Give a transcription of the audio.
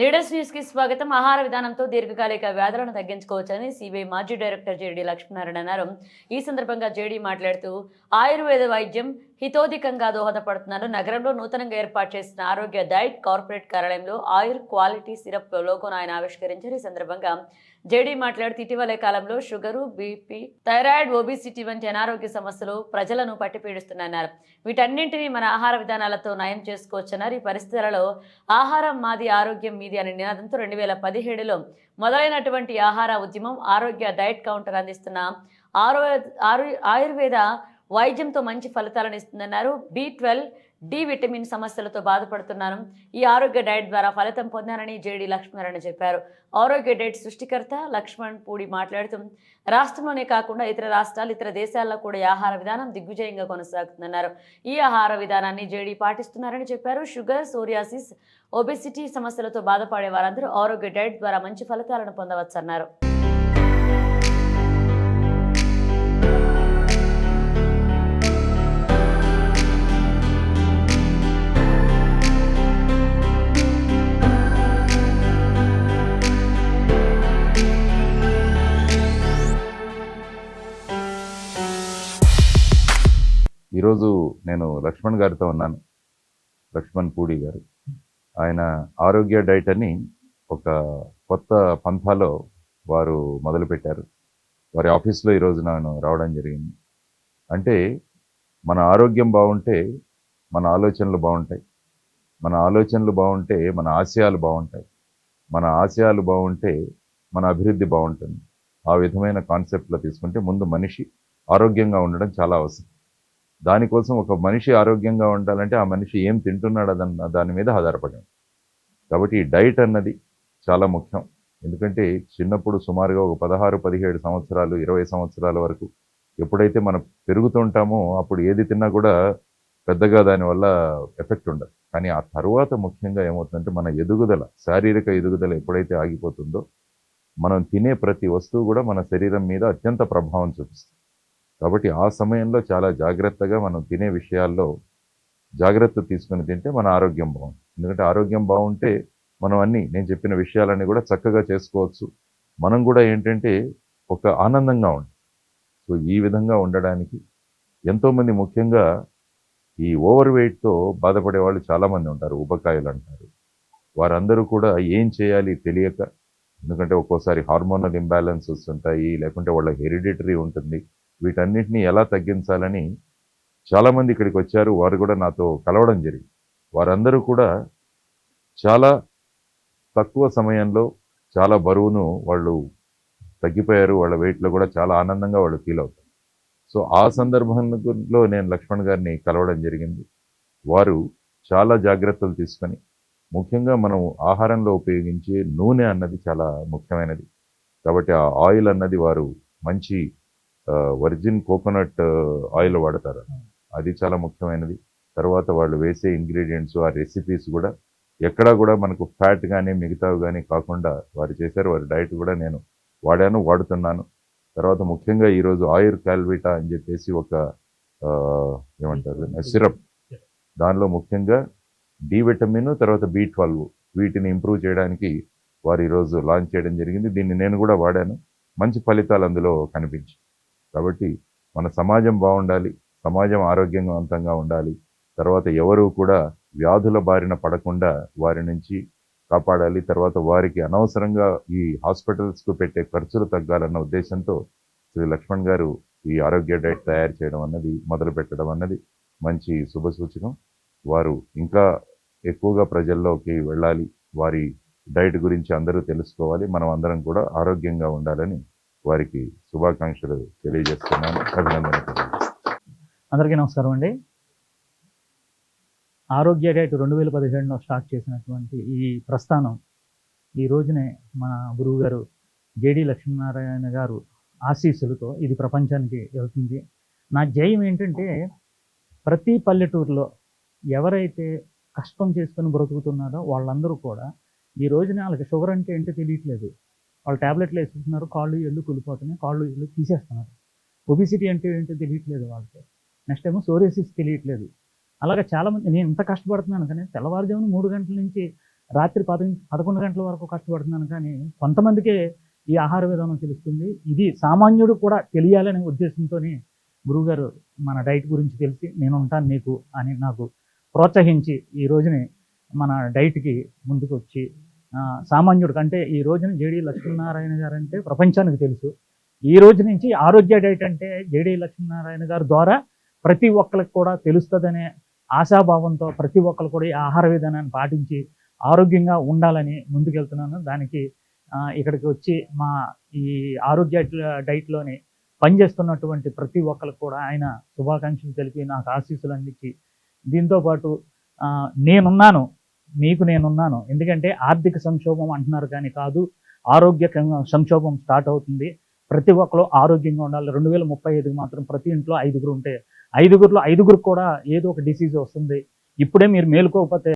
Leaders న్యూస్కి స్వాగతం. ఆహార విధానంతో దీర్ఘకాలిక వ్యాధులను తగ్గించుకోవచ్చని సిబిఐ మాజీ డైరెక్టర్ జేడి లక్ష్మీనారాయణ అన్నారు. ఈ సందర్భంగా జేడీ మాట్లాడుతూ ఆయుర్వేద వైద్యం హితోధికంగా దోహదపడుతున్నారు. నగరంలో నూతనంగా ఏర్పాటు చేసిన ఆరోగ్య డైట్ కార్పొరేట్ కార్యాలయంలో ఆయుర్ క్వాలిటీ సిరప్ లోగోను ఆయన ఆవిష్కరించారు. ఈ సందర్భంగా జేడీ మాట్లాడుతూ ఇటీవలే కాలంలో షుగరు బీపీ థైరాయిడ్ ఒబిసిటీ వంటి అనారోగ్య సమస్యలు ప్రజలను పట్టిపీడిస్తున్నాయన్నారు వీటన్నింటినీ మన ఆహార విధానాలతో నయం చేసుకోవచ్చన్నారు. ఈ పరిస్థితులలో ఆహారం మాది ఆరోగ్యం మీది అనే నినాదంతో రెండు వేల పదిహేడులో మొదలైనటువంటి ఆహార ఉద్యమం ఆరోగ్య డైట్ కౌంటర్ అందిస్తున్న ఆరో ఆయుర్వేద వైద్యంతో మంచి ఫలితాలను ఇస్తుందన్నారు. బి ట్వెల్వ్ డి విటమిన్ సమస్యలతో బాధపడుతున్నాను. ఈ ఆరోగ్య డైట్ ద్వారా ఫలితం పొందానని జేడి లక్ష్మణారాయణ చెప్పారు. ఆరోగ్య డైట్ సృష్టికర్త లక్ష్మణ్ పూడి మాట్లాడుతూ రాష్ట్రంలోనే కాకుండా ఇతర రాష్ట్రాలు ఇతర దేశాల్లో కూడా ఈ ఆహార విధానం దిగ్విజయంగా కొనసాగుతుందన్నారు. ఈ ఆహార విధానాన్ని జేడీ పాటిస్తున్నారని చెప్పారు. షుగర్ సోరియాసిస్ ఒబెసిటీ సమస్యలతో బాధపడే వారందరూ ఆరోగ్య డైట్ ద్వారా మంచి ఫలితాలను పొందవచ్చన్నారు. ఈరోజు నేను లక్ష్మణ్ గారితో ఉన్నాను. లక్ష్మణ్ పూడి గారు. ఆయన ఆరోగ్య డైట్ అని ఒక కొత్త పంథాలో వారు మొదలుపెట్టారు. వారి ఆఫీస్లో ఈరోజు నేను రావడం జరిగింది. అంటే మన ఆరోగ్యం బాగుంటే మన ఆలోచనలు బాగుంటాయి. మన ఆలోచనలు బాగుంటే మన ఆశయాలు బాగుంటాయి. మన ఆశయాలు బాగుంటే మన అభివృద్ధి బాగుంటుంది. ఆ విధమైన కాన్సెప్ట్లో తీసుకుంటే ముందు మనిషి ఆరోగ్యంగా ఉండడం చాలా అవసరం. దానికోసం ఒక మనిషి ఆరోగ్యంగా ఉండాలంటే ఆ మనిషి ఏం తింటున్నాడు అదన్న దాని మీద ఆధారపడి కాబట్టి ఈ డైట్ అన్నది చాలా ముఖ్యం. ఎందుకంటే చిన్నప్పుడు సుమారుగా ఒక పదహారు పదిహేడు సంవత్సరాలు ఇరవై సంవత్సరాల వరకు ఎప్పుడైతే మనం పెరుగుతుంటామో అప్పుడు ఏది తిన్నా కూడా పెద్దగా దానివల్ల ఎఫెక్ట్ ఉండదు. కానీ ఆ తర్వాత ముఖ్యంగా ఏమవుతుందంటే మన ఎదుగుదల శారీరక ఎదుగుదల ఎప్పుడైతే ఆగిపోతుందో మనం తినే ప్రతి వస్తువు కూడా మన శరీరం మీద అత్యంత ప్రభావం చూపిస్తుంది. కాబట్టి ఆ సమయంలో చాలా జాగ్రత్తగా మనం తినే విషయాల్లో జాగ్రత్త తీసుకుని తింటే మన ఆరోగ్యం బాగుంటుంది. ఎందుకంటే ఆరోగ్యం బాగుంటే మనం అన్నీ నేను చెప్పిన విషయాలన్నీ కూడా చక్కగా చేసుకోవచ్చు. మనం కూడా ఏంటంటే ఒక ఆనందంగా ఉంటాం సో ఈ విధంగా ఉండడానికి ఎంతోమంది ముఖ్యంగా ఈ ఓవర్ వెయిట్తో బాధపడే వాళ్ళు చాలామంది ఉంటారు. ఉపకాయలు అంటారు. వారందరూ కూడా ఏం చేయాలి తెలియక ఎందుకంటే ఒక్కోసారి హార్మోనల్ ఇంబ్యాలెన్సెస్ ఉంటాయి లేకుంటే వాళ్ళ హెరిడిటరీ ఉంటుంది. వీటన్నిటిని ఎలా తగ్గించాలని చాలామంది ఇక్కడికి వచ్చారు. వారు కూడా నాతో కలవడం జరిగింది. వారందరూ కూడా చాలా తక్కువ సమయంలో చాలా బరువును వాళ్ళు తగ్గిపోయారు. వాళ్ళ వెయిట్లో కూడా చాలా ఆనందంగా వాళ్ళు ఫీల్ అవుతారు. సో ఆ సందర్భంలో నేను లక్ష్మణ్ గారిని కలవడం జరిగింది. వారు చాలా జాగ్రత్తలు తీసుకొని ముఖ్యంగా మనం ఆహారంలో ఉపయోగించే నూనె అన్నది చాలా ముఖ్యమైనది. కాబట్టి ఆ ఆయిల్ అన్నది వారు మంచి వర్జిన్ కోకోనట్ ఆయిల్ వాడతారు. అది చాలా ముఖ్యమైనది. తర్వాత వాళ్ళు వేసే ఇంగ్రీడియంట్స్ ఆ రెసిపీస్ కూడా ఎక్కడా కూడా మనకు ఫ్యాట్ కానీ మిగతావి కానీ కాకుండా వారు చేశారు. వారి డైట్ కూడా నేను వాడాను వాడుతున్నాను. తర్వాత ముఖ్యంగా ఈరోజు ఆయుర్ క్యాల్విటా అని చెప్పేసి ఒక ఏమంటారు? సిరప్. దానిలో ముఖ్యంగా డి విటమిన్ తర్వాత బి ట్వెల్వ్ వీటిని ఇంప్రూవ్ చేయడానికి వారు ఈరోజు లాంచ్ చేయడం జరిగింది. దీన్ని నేను కూడా వాడాను. మంచి ఫలితాలు అందులో కనిపించాయి. కాబట్టి మన సమాజం బాగుండాలి సమాజం ఆరోగ్యవంతంగా ఉండాలి. తర్వాత ఎవరూ కూడా వ్యాధుల బారిన పడకుండా వారి నుంచి కాపాడాలి. తర్వాత వారికి అనవసరంగా ఈ హాస్పిటల్స్కు పెట్టే ఖర్చులు తగ్గాలన్న ఉద్దేశంతో శ్రీ లక్ష్మణ్ గారు ఈ ఆరోగ్య డైట్ తయారు చేయడం అన్నది మొదలు పెట్టడం అన్నది మంచి శుభసూచకం వారు ఇంకా ఎక్కువగా ప్రజల్లోకి వెళ్ళాలి. వారి డైట్ గురించి అందరూ తెలుసుకోవాలి. మనం అందరం కూడా ఆరోగ్యంగా ఉండాలని వారికి శుభాకాంక్షలు తెలియజేస్తున్నాను. అభినందనలు. అందరికీ నమస్కారం అండి. ఆరోగ్య డేట్ రెండు వేల పదిహేడులో స్టార్ట్ చేసినటువంటి ఈ ప్రస్థానం ఈ రోజునే మన గురువు గారు జేడి లక్ష్మీనారాయణ గారు ఆశీస్సులతో ఇది ప్రపంచానికి వెళ్తుంది. నా జయం ఏంటంటే ప్రతి పల్లెటూరులో ఎవరైతే కష్టం చేసుకొని బ్రతుకుతున్నారో వాళ్ళందరూ కూడా ఈ రోజున వాళ్ళకి షుగర్ అంటే ఏంటో తెలియట్లేదు. వాళ్ళు ట్యాబ్లెట్లు వేసుకుంటున్నారు కాళ్ళు ఎళ్ళు కూలిపోతున్నాయి కాళ్ళు ఎళ్ళు తీసేస్తున్నారు. ఒబిసిటీ అంటే ఏంటో తెలియట్లేదు వాళ్ళకి. నెక్స్ట్ ఏమో సోరియాసిస్ తెలియట్లేదు. అలాగే చాలామంది నేను ఇంత కష్టపడుతున్నాను కానీ తెల్లవారుజామున మూడు గంటల నుంచి రాత్రి పద పదకొండు గంటల వరకు కష్టపడుతున్నాను కానీ కొంతమందికే ఈ ఆహార విధానం తెలుస్తుంది. ఇది సామాన్యుడు కూడా తెలియాలనే ఉద్దేశంతోనే గురువుగారు మన డైట్ గురించి తెలిసి నేను ఉంటాను నీకు అని నాకు ప్రోత్సహించి ఈ రోజుని మన డైట్కి ముందుకు వచ్చి సామాన్యుడు కంటే ఈ రోజున జేడీ లక్ష్మీనారాయణ గారు అంటే ప్రపంచానికి తెలుసు. ఈ రోజు నుంచి ఆరోగ్య డైట్ అంటే జేడీ లక్ష్మీనారాయణ గారి ద్వారా ప్రతి ఒక్కరికి కూడా తెలుస్తుందనే ఆశాభావంతో ప్రతి ఒక్కరు కూడా ఈ ఆహార విధానాన్ని పాటించి ఆరోగ్యంగా ఉండాలని ముందుకెళ్తున్నాను. దానికి ఇక్కడికి వచ్చి మా ఈ ఆరోగ్య డైట్లోని పనిచేస్తున్నటువంటి ప్రతి ఒక్కరికి కూడా ఆయన శుభాకాంక్షలు తెలిపి నాకు ఆశీస్సులు అందించి దీంతో పాటు నేనున్నాను. మీకు నేనున్నాను. ఎందుకంటే ఆర్థిక సంక్షోభం అంటున్నారు కానీ కాదు ఆరోగ్య కం- సంక్షోభం స్టార్ట్ అవుతుంది. ప్రతి ఒక్కరు ఆరోగ్యంగా ఉండాలి. రెండు వేల ముప్పై ఐదుకి మాత్రం ప్రతి ఇంట్లో ఐదుగురు ఉంటే ఐదుగురిలో ఐదుగురు కూడా ఏదో ఒక డిసీజ్ వస్తుంది. ఇప్పుడే మీరు మేలుకోకపోతే